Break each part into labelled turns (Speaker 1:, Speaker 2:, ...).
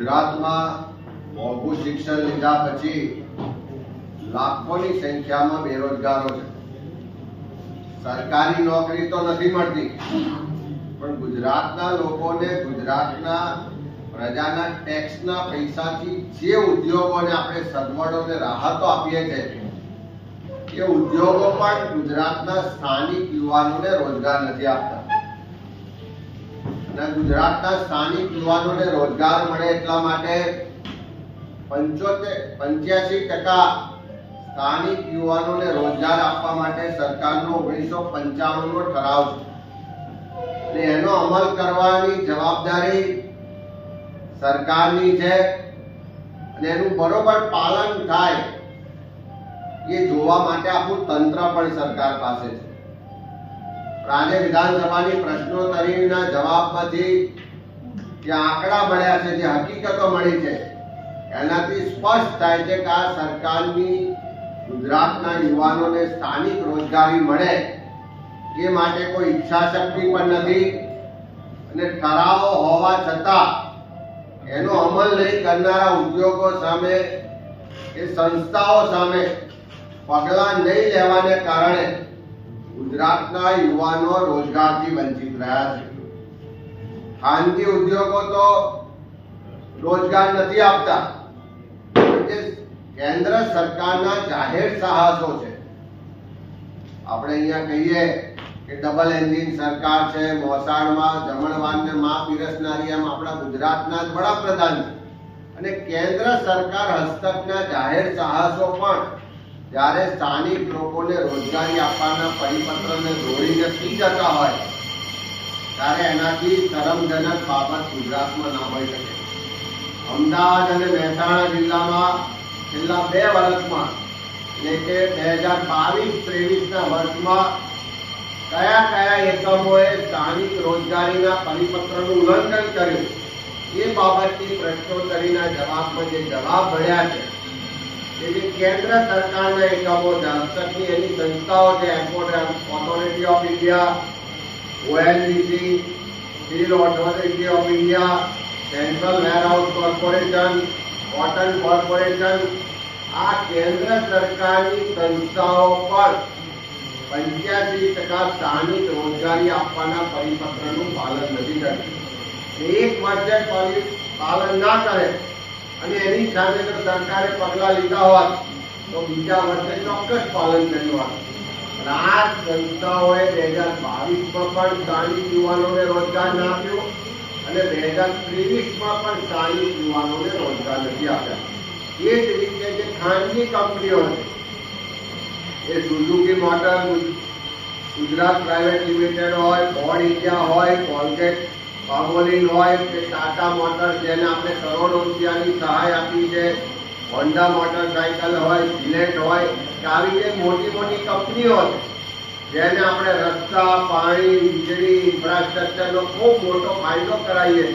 Speaker 1: ગુજરાતમાં મોંઘું શિક્ષણ લીધા પછી લાખોની સંખ્યામાં બેરોજગારો છે. સરકારી નોકરી તો નથી મળતી. પણ ગુજરાતના લોકોને ગુજરાતના પ્રજાના ટેક્સના પૈસાથી જે ઉદ્યોગોને આપણે સગવડોને રાહતો આપીએ છીએ, એ ઉદ્યોગો પણ ગુજરાતના સ્થાનિક યુવાનોને રોજગાર નથી આપતા. અને ગુજરાતના સ્થાનિક યુવાનોને રોજગાર મળે એટલા માટે પંચોતેર, પંચ્યાસી ટકા સ્થાનિક યુવાનોને રોજગાર આપવા માટે સરકારનો ઓગણીસો પંચાણું નો ઠરાવ છે. એનો અમલ કરવાની જવાબદારી સરકારની છે. અને એનું બરોબર પાલન થાય એ જોવા માટે આખું તંત્ર પણ સરકાર પાસે છે. આજે વિધાનસભાની પ્રશ્નોત્તરીના જવાબમાંથી જે આંકડા મળ્યા છે, જે હકીકતો મળી છે, એનાથી સ્પષ્ટ થાય છે કે આ સરકારની ગુજરાતના યુવાનોને સ્થાનિક રોજગારી મળે એ માટે કોઈ ઈચ્છા શક્તિ પણ નથી અને ઠરાવો હોવા છતાં એનો અમલ નહીં કરનારા ઉદ્યોગો સામે એ સંસ્થાઓ સામે પગલાં નહીં લેવાને કારણે ગુજરાતના યુવાનો રોજગારથી વંચિત રહ્યા છે. ખાનગી ઉદ્યોગો તો રોજગાર નથી આપતા કેન્દ્ર સરકારના જાહેર સાહસો છે. આપણે અહીંયા કહીએ કે ડબલ એન્જિન સરકાર છે, મોસાળમાં, જમણવારને માં પીરસનારી એમ આપણા ગુજરાતના જ વડાપ્રધાન છે. અને કેન્દ્ર સરકાર હસ્તકના જાહેર સાહસો પણ જ્યારે સ્થાનિક લોકોને રોજગારી આપવાના પરિપત્રને દોડીને પી જતા હોય? ત્યારે એનાથી શરમજનક બાબત ગુજરાતમાં ના હોઈ શકે. અમદાવાદ અને મહેસાણા જિલ્લામાં છેલ્લા બે વર્ષમાં, એટલે કે બે હજાર બાવીસ ત્રેવીસના વર્ષમાં, કયા કયા એકમોએ સ્થાનિક રોજગારીના પરિપત્રનું ઉલ્લંઘન કર્યું? એ બાબતની પ્રશ્નોત્તરીના જવાબમાં જે જવાબ મળ્યા છે એ જે કેન્દ્ર સરકારના એકમો છે એની સંસ્થાઓ છે airport authority of India ONGC steel authority of India central warehouse corporation cotton corporation આ કેન્દ્ર સરકારની સંસ્થાઓ પર પંચ્યાસી ટકા સ્થાનિક રોજગારી આપવાના પરિપત્રનું પાલન નથી કરતી એક વર્ષે પાલન ના કરે અને એની સામે સરકારે પગલાં લીધા હોત તો બીજા વર્ષે ચોક્કસ પાલન કર્યું હોત. રાજ સંસ્થાઓએ બે હજાર બાવીસમાં પણ ચાલીસ યુવાનોને રોજગાર ના આપ્યો અને બે હજાર ત્રેવીસમાં પણ સ્થાનિક યુવાનોને રોજગાર નથી આપ્યા. એ જ રીતે જે ખાનગી કંપનીઓ છે, એ Suzuki motor Gujarat private limited હોય, બોર્ડ ઇન્ડિયા હોય, કોલગેટ પામોલિન હોય કે ટાટા મોટર્સ જેને આપણે કરોડો રૂપિયાની સહાય આપી છે, હોન્ડા મોટરસાયકલ હોય જિલેટ હોય, કે આવી જે મોટી મોટી કંપનીઓ છે, જેને આપણે રસ્તા, પાણી, વીજળી, ઇન્ફ્રાસ્ટ્રક્ચરનો ખૂબ મોટો ફાયદો કરાવીએ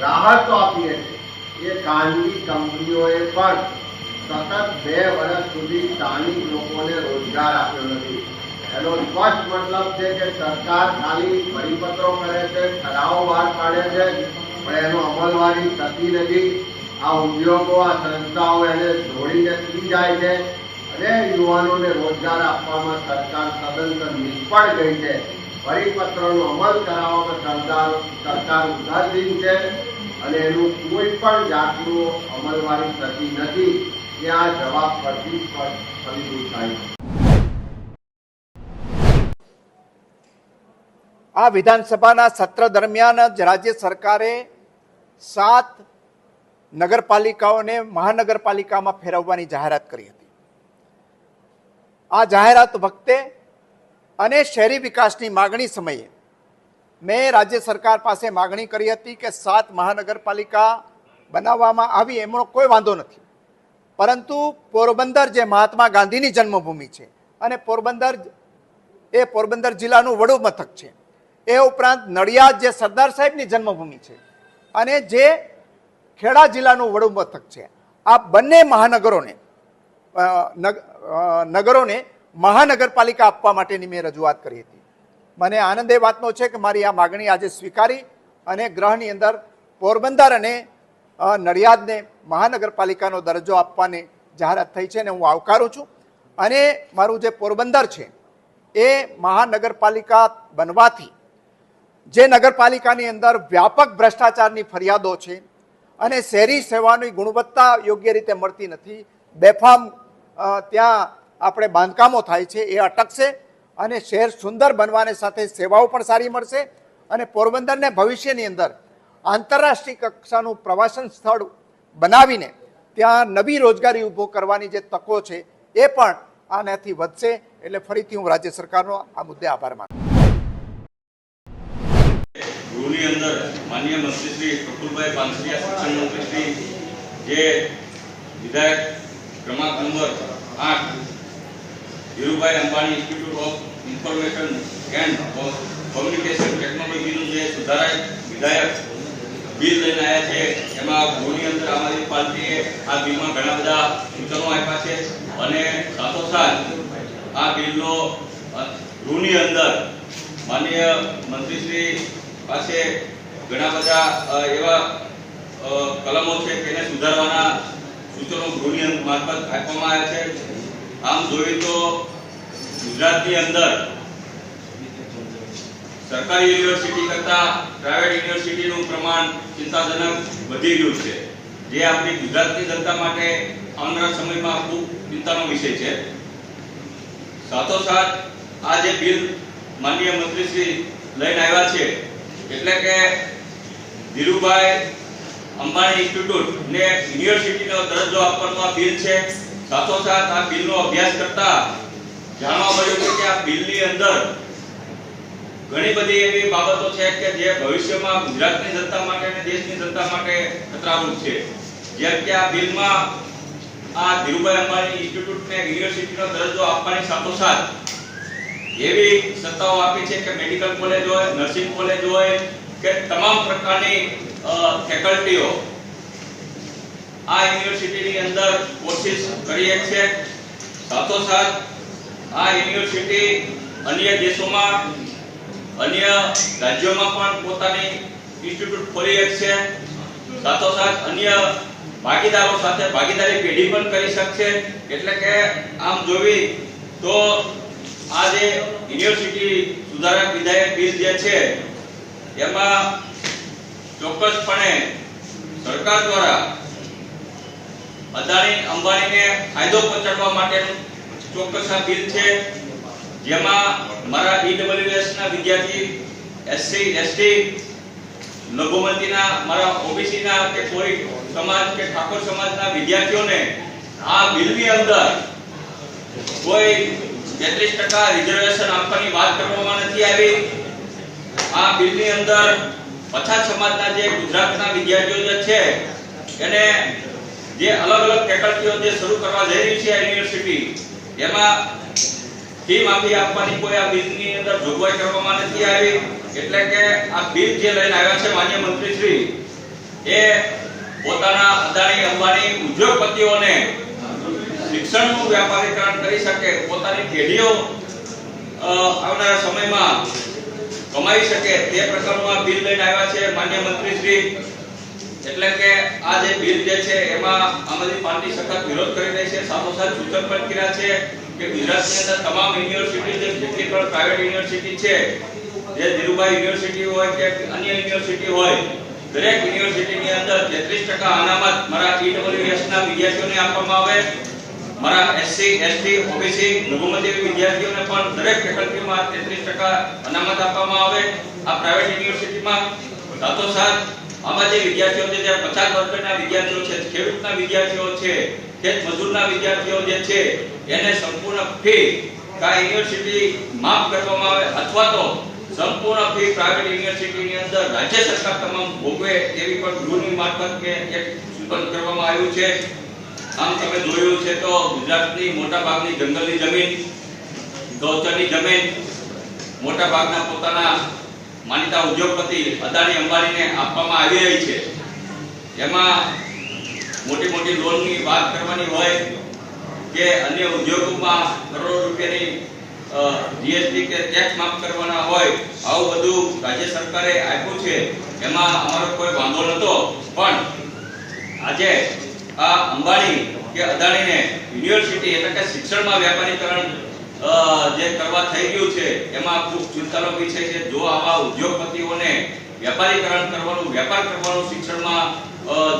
Speaker 1: રાહતો આપીએ છીએ, એ ખાનગી કંપનીઓએ પણ સતત બે વર્ષ સુધી સ્થાનિક લોકોને રોજગાર આપ્યો નથી. એનો સ્પષ્ટ મતલબ છે કે સરકાર ખાલી પરિપત્રો કરે છે, ઠરાવો બહાર પાડે છે, પણ એનો અમલવારી થતી નથી. આ ઉદ્યોગો, આ સંસ્થાઓ એને જોડીને પી જાય છે અને યુવાનોને રોજગાર આપવામાં સરકાર સદંતર નિષ્ફળ ગઈ છે. પરિપત્રનો અમલ કરાવવામાં સરકાર સરકાર ઉદાસીન છે અને એનું કોઈ પણ જાતનું અમલવારી થતી નથી. ત્યાં જવાબ પરથી સ્પષ્ટ ફરી થાય
Speaker 2: આ વિધાનસભાના સત્ર દરમિયાન જ રાજ્ય સરકારે સાત નગરપાલિકાઓને મહાનગરપાલિકામાં ફેરવવાની જાહેરાત કરી હતી. આ જાહેરાત વખતે અને શહેરી વિકાસની માગણી સમયે મેં રાજ્ય સરકાર પાસે માગણી કરી હતી કે સાત મહાનગરપાલિકા બનાવવામાં આવી એમનો કોઈ વાંધો નથી. પરંતુ પોરબંદર જે મહાત્મા ગાંધીની જન્મભૂમિ છે અને પોરબંદર એ પોરબંદર જિલ્લાનું વડું મથક છે. એ ઉપરાંત નડિયાદ જે સરદાર સાહેબની જન્મભૂમિ છે અને જે ખેડા જિલ્લાનું વડુ મથક છે. આ બંને મહાનગરોને નગરોને મહાનગરપાલિકા આપવા માટેની મેં રજૂઆત કરી હતી. મને આનંદ એ વાતનો છે કે મારી આ માગણી આજે સ્વીકારી અને ગ્રહની અંદર પોરબંદર અને નડિયાદને મહાનગરપાલિકાનો દરજ્જો આપવાની જાહેરાત થઈ છે ને હું આવકારું છું. અને મારું જે પોરબંદર છે એ મહાનગરપાલિકા બનવાથી જે નગરપાલિકાની અંદર વ્યાપક ભ્રષ્ટાચારની ફરિયાદો છે અને શહેરી સેવાની ગુણવત્તા યોગ્ય રીતે મળતી નથી. બેફામ ત્યાં આપણે બાંધકામો થાય છે, એ અટકશે અને શહેર સુંદર બનવાને સાથે સેવાઓ પણ સારી મળશે અને પોરબંદરને ભવિષ્યની અંદર આંતરરાષ્ટ્રીય કક્ષાનું પ્રવાસન સ્થળ બનાવીને ત્યાં નવી રોજગારી ઊભો કરવાની જે તકો છે, એ પણ આનાથી વધશે. એટલે ફરીથી હું રાજ્ય સરકારનો આ મુદ્દે આભાર માનું
Speaker 3: ગૃહની અંદર માનનીય મંત્રી શ્રી પ્રફુલભાઈ પાનસિયા શિક્ષણ મંત્રી શ્રી જે વિધાયક ક્રમાંક નંબર આઠ Dhirubhai Ambani institute of information and communication ટેકનોલોજીનું જે સુધારાય વિધાયક બિલ લઈને આવ્યા છે, એમાં ગૃહની અંદર આમ આદમી પાર્ટીએ આ બિલમાં ઘણા બધા સૂચનો આપ્યા છે અને સાથોસાથ આ બિલનો ગૃહની અંદર માનનીય મંત્રીશ્રી પાસે ઘણા બધા એવા કલમો છે તેને સુધારવાના સૂચનો ગૃહની મારફત આપવામાં આવ્યા છે. આમ જોઈએ તો ગુજરાતની અંદર સરકારી યુનિવર્સિટી કરતાં પ્રાઇવેટ યુનિવર્સિટીનું પ્રમાણ ચિંતાજનક વધી રહ્યું છે. જે આપણી ગુજરાતની જનતા માટે આવનારા સમયમાં ખૂબ ચિંતાનો વિષય છે. સાથોસાથ આ જે બિલ માનનીય મંત્રીશ્રી લઈને આવ્યા છે એટલે કે ધીરુભાઈ અંબાણી ઇન્સ્ટિટ્યૂટ ને યુનિવર્સિટીનો દરજ્જો આપવાનો આ બિલ છે. સાથોસાથ આ બિલનો અભ્યાસ કરતા જાણવા મળ્યું છે કે આ બિલની અંદર ઘણી બધી એવી બાબતો છે કે જે ભવિષ્યમાં ગુજરાતની જનતા માટે અને દેશની જનતા માટે ખતરારૂપ છે. જેમ કે આ બિલમાં આ ધીરુભાઈ અંબાણી ઇન્સ્ટિટ્યૂટને યુનિવર્સિટીનો દરજ્જો આપવાની સાથોસાથ એવી સત્તાઓ આપી છે કે મેડિકલ કોલેજ હોય નર્સિંગ કોલેજ હોય, કે તમામ પ્રકારની ફેકલ્ટીઓ આ યુનિવર્સિટીની અંદર કોર્સિસ કરીએ છે સાથોસાથ આ યુનિવર્સિટી અન્ય દેશોમાં, અન્ય રાજ્યોમાં પણ પોતાની ઇન્સ્ટિટ્યૂટ ખોલી છે. સાથોસાથ અન્ય ભાગીદારો સાથે ભાગીદારી પેઢી પણ કરી શકશે. એટલે કે આમ જોવી તો આ જે યુનિવર્સિટી સુધારક વિધાયક બિલ જે છે, એમાં ચોક્કસપણે સરકાર દ્વારા અદાણી અંબાણીને ફાયદો પહોંચાડવા માટેનું ચોક્કસ આ બિલ છે. જેમાં મારા ઈડબ્લ્યુએસ ના વિદ્યાર્થી એસસી એસટી લઘુમતીના, મારા ઓબીસી ના કે કોઈ સમાજ કે ઠાકોર સમાજના વિદ્યાર્થીઓને આ બિલની અંદર કોઈ 33% રિઝર્વેશન આપવાની વાત કરવામાં નથી આવી. આ બિલની અંદર પછાત સમાજના જે ગુજરાતના વિદ્યાર્થીઓ જે છે, એને જે અલગ અલગ ફેકલ્ટીઓ જે શરૂ કરવા જઈ રહી છે યુનિવર્સિટી એમાં ફી માફી આપવાની કોઈ આ બિલની અંદર જોગવાઈ કરવામાં નથી આવી. એટલે કે આ બિલ જે લઈને આવ્યા છે માન્ય મંત્રી શ્રી એ પોતાના અદાણી અંબાણી ઉદ્યોગપતિઓને શિક્ષણનું વ્યાપારીકરણ કરી શકે, પોતાની પેઢીઓ આવનારા સમયમાં કમાઈ શકે તે પ્રકારનું બિલ લઈને આવ્યા છે માન્ય મંત્રી એટલે કે આ જે બિલ જે છે એમાં આમ આદમી પાર્ટી સખત વિરોધ કરી રહી છે સાથોસાથ સૂચન પણ કર્યા છે કે ગુજરાતની અંદર તમામ યુનિવર્સિટી જે જેટલી પણ પ્રાઇવેટ યુનિવર્સિટી છે, જે ધીરુભાઈ યુનિવર્સિટી હોય કે અન્ય યુનિવર્સિટી હોય, દરેક યુનિવર્સિટીની અંદર 33% અનામત મારા ઈડબ્લ્યુએસ ના વિદ્યાર્થીઓને આપવામાં આવે. મારા એસસી એસટી ઓબીસી લઘુમતી વિદ્યાર્થીઓને પણ દરેક ફેકલ્ટીમાં 33% અનામત આપવામાં આવે. આ પ્રાઇવેટ યુનિવર્સિટીમાં સાથોસાથ આમાં જે વિદ્યાર્થીઓ છે, જે પછાત વર્ગના વિદ્યાર્થીઓ છે ખેડૂતના વિદ્યાર્થીઓ છે ખેત મજૂરના વિદ્યાર્થીઓ જે છે, એને સંપૂર્ણ ફી કા યુનિવર્સિટી માફ કરવામાં આવે અથવા તો સંપૂર્ણ ફી પ્રાઇવેટ યુનિવર્સિટીની અંદર રાજ્ય સરકાર તમામ ભોગવે એવી પણ ગૃહની મારફત એક સૂચન કરવામાં આવ્યું છે. આમ તમે જોયું છે તો ગુજરાતની મોટા ભાગની જંગલની જમીન, ગૌચરની જમીન, મોટા ભાગના પોતાના માનીતા ઉદ્યોગપતિ અદાણી અંબાણીને આપવામાં આવી રહી છે. એમાં મોટી મોટી લોનની વાત કરવાની હોય કે અન્ય ઉદ્યોગોમાં કરોડો રૂપિયાની જીએસટી કે ટેક્સ માફ કરવાના હોય, આવું બધું રાજ્ય સરકારે આપ્યું છે. એમાં અમારો કોઈ વાંધો નતો પણ આજે આ અંબાણી કે અદાણીને યુનિવર્સિટી એટલે કે શિક્ષણમાં વ્યાપારીકરણ જે કરવા થઈ ગયું છે, એમાં ખૂબ ચિંતાનો વિષય છે. જો આવા ઉદ્યોગપતિઓને વ્યાપારીકરણ કરવાનું વેપાર કરવાનું શિક્ષણમાં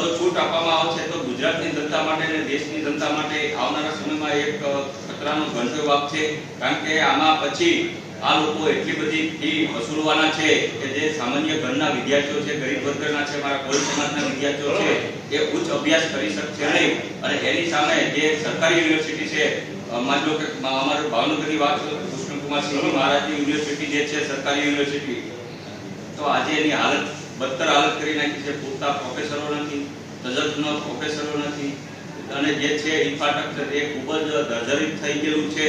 Speaker 3: જો છૂટ આપવામાં આવશે તો ગુજરાતની જનતા માટે અને દેશની જનતા માટે આવનારા સમયમાં એક ખતરાનો ઘંટો વાપ છે કારણ કે આમાં પછી આ લોકો એટલી બધી ફી વસૂલવાના છે, કે જે સામાન્ય ઘરના વિદ્યાર્થીઓ છે, ગરીબ વર્ગના છે, મારા કોળી સમાજના વિદ્યાર્થીઓ છે, એ ઉચ્ચ અભ્યાસ કરી શકશે નહીં. અને એની સામે જે સરકારી યુનિવર્સિટી છે માની લો કે અમારું ભાવનગરની વાત કૃષ્ણકુમાર સિંહ મહારાજની યુનિવર્સિટી જે છે, સરકારી યુનિવર્સિટી, તો આજે એની હાલત બદતર હાલત કરી નાખી છે, પૂરતા પ્રોફેસરો નથી, તજજ્ઞ પ્રોફેસરો નથી. અને જે છે ઇન્ફ્રાસ્ટ્રક્ચર એ ખૂબ જ જર્જરિત થઈ ગયેલું છે.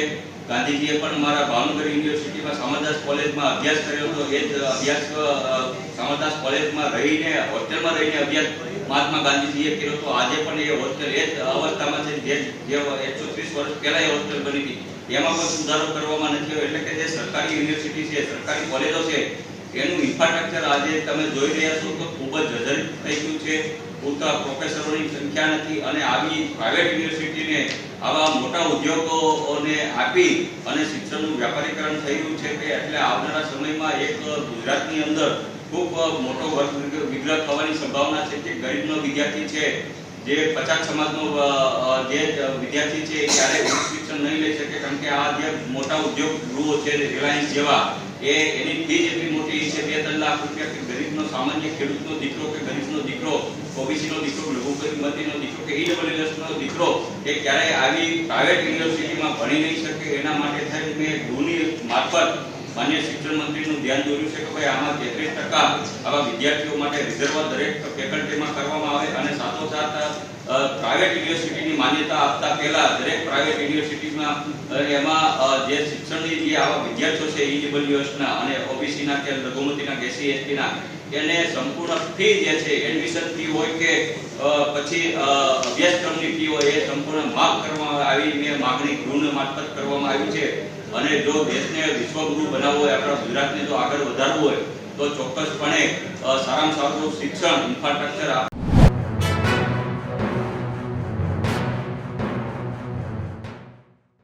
Speaker 3: ગાંધીજીએ પણ મારા ભાવનગર યુનિવર્સિટીમાં સામરદાસ કોલેજમાં અભ્યાસ કર્યો હતો. એ જ અભ્યાસ અ, કોલેજમાં રહીને હોસ્ટેલમાં રહીને અભ્યાસ મહાત્મા ગાંધીજીએ કર્યો હતો. આજે પણ એ હોસ્ટેલ એ જ અવસ્થામાં છે જે જે એકસો વર્ષ પહેલા એ હોસ્ટેલ બની હતી. એમાં પણ સુધારો કરવામાં નથી એટલે કે જે સરકારી યુનિવર્સિટી છે સરકારી કોલેજો છે એનું ઇન્ફ્રાસ્ટ્રક્ચર આજે તમે જોઈ રહ્યા છો તો ખૂબ જ જર્જરિત થઈ ગયું છે. પૂરતા પ્રોફેસરોની સંખ્યા નથી અને આવી પ્રાઇવેટ યુનિવર્સિટીને આવા મોટા ઉદ્યોગોને આપી અને શિક્ષણનું વ્યાપારીકરણ થઈ છે કે એટલે આવનારા સમયમાં એક ગુજરાતની અંદર ખૂબ મોટો વર્ગ વિગ્રહ થવાની સંભાવના છે કે ગરીબનો વિદ્યાર્થી છે, જે પચાસ સમાજનો જે વિદ્યાર્થી છે ક્યારેય શિક્ષણ નહીં લઈ શકે કારણ કે આ જે મોટા ઉદ્યોગ ગૃહો છે, રિલાયન્સ જેવા એ એની ફી એટલી મોટી છે, બે ત્રણ લાખ રૂપિયા કે ગરીબનો સામાન્ય ખેડૂતનો દીકરો કે ગરીબનો દીકરો, ઓબીસીનો દીકરો લઘુમતીનો દીકરો કે ઈડબ્લ્યુએસ નો દીકરો એ ક્યારેય આવી પ્રાઇવેટ યુનિવર્સિટીમાં ભણી નહીં શકે. એના માટે થઈ મેં ગૃહની મારફત માન્ય શિક્ષણ મંત્રીનું ધ્યાન દોર્યું છે કે ભાઈ આમાં તેત્રીસ ટકા આવા વિદ્યાર્થીઓ માટે રિઝર્વ દરેક ફેકલ્ટીમાં કરવામાં આવે અને સાથોસાથ પ્રાઇવેટ યુનિવર્સિટીની માન્યતા આપતા પહેલા દરેક પ્રાઇવેટ યુનિવર્સિટીમાં એમાં જે શિક્ષણની જે આવા વિદ્યાર્થીઓ છે ઇડબ્લ્યુએસના અને ઓબીસીના કે લઘુમતીના કે એસસી એસટીના એને સંપૂર્ણ ફી જે છે એડમિશન ફી હોય કે પછી અભ્યાસક્રમની ફી હોય, એ સંપૂર્ણ માફ કરવામાં આવી મેં માગણી ગૃહને મારફત કરવામાં આવી છે. અને જો દેશને વિશ્વગુરુ બનાવવો હોય, આપણા ગુજરાતને જો આગળ વધારવું હોય, તો ચોક્કસપણે સારામાં સારું શિક્ષણ ઇન્ફ્રાસ્ટ્રક્ચર